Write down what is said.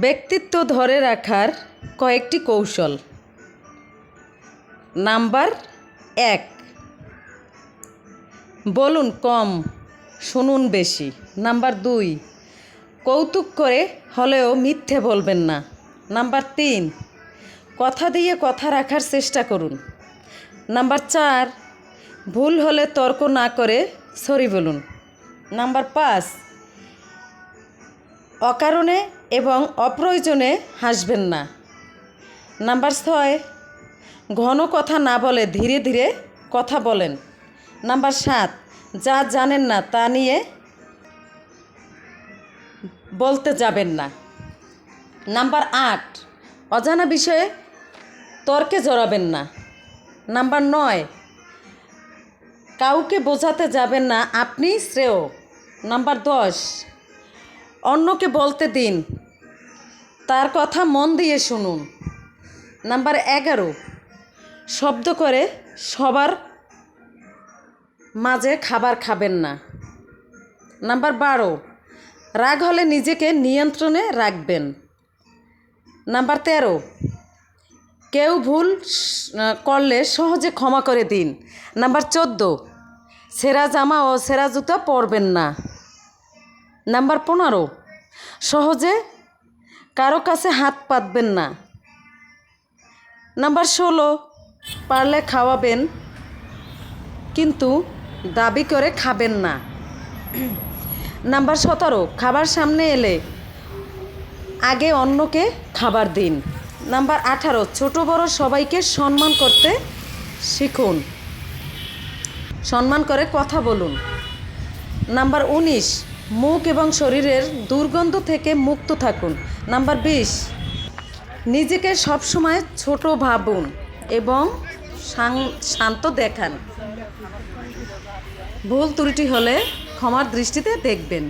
ব্যক্তিত্ব ধরে রাখার কয়েকটি কৌশল। নাম্বার এক, বলুন কম, শুনুন বেশি। নাম্বার দুই, কৌতুক করে হলেও মিথ্যে বলবেন না। নাম্বার তিন, কথা দিয়ে কথা রাখার চেষ্টা করুন। নাম্বার চার, ভুল হলে তর্ক না করে সরি বলুন। নাম্বার পাঁচ অকারণে এবং অপ্রয়োজনে হাসবেন না। নাম্বার ছয়, ঘন কথা না বলে ধীরে ধীরে কথা বলেন। নাম্বার সাত, যা জানেন না তা নিয়ে বলতে যাবেন না। নাম্বার আট, অজানা বিষয়ে তর্কে জড়াবেন না। নাম্বার নয়, কাউকে বোঝাতে যাবেন না, আপনি শ্রেয়। নাম্বার দশ অন্যকে বলতে দিন। তার কথা মন দিয়ে শুনুন। নাম্বার এগারো। শব্দ করে সবার মাঝে খাবার খাবেন না। নাম্বার বারো। রাগ হলে নিজেকে নিয়ন্ত্রণে রাখবেন। নাম্বার তেরো। কেউ ভুল করলে সহজে ক্ষমা করে দিন। নাম্বার চোদ্দ। সেরা জামা ও সেরা জুতা পরবেন না। নাম্বার পনেরো। সহজে কারও কাছে হাত পাতবেন না। নাম্বার ষোলো, পারলে খাওয়াবেন, কিন্তু দাবি করে খাবেন না। নাম্বার সতেরো, খাবার সামনে এলে আগে অন্যকে খাবার দিন। নাম্বার আঠারো, ছোট বড় সবাইকে সম্মান করতে শিখুন। সম্মান করে কথা বলুন। নাম্বার উনিশ মুখ এবং শরীরের দুর্গন্ধ থেকে মুক্ত থাকুন। নাম্বার বিশ, নিজেকে সবসময় ছোট ভাবুন এবং শান্ত দেখান। ভুল ত্রুটি হলে ক্ষমার দৃষ্টিতে দেখবেন।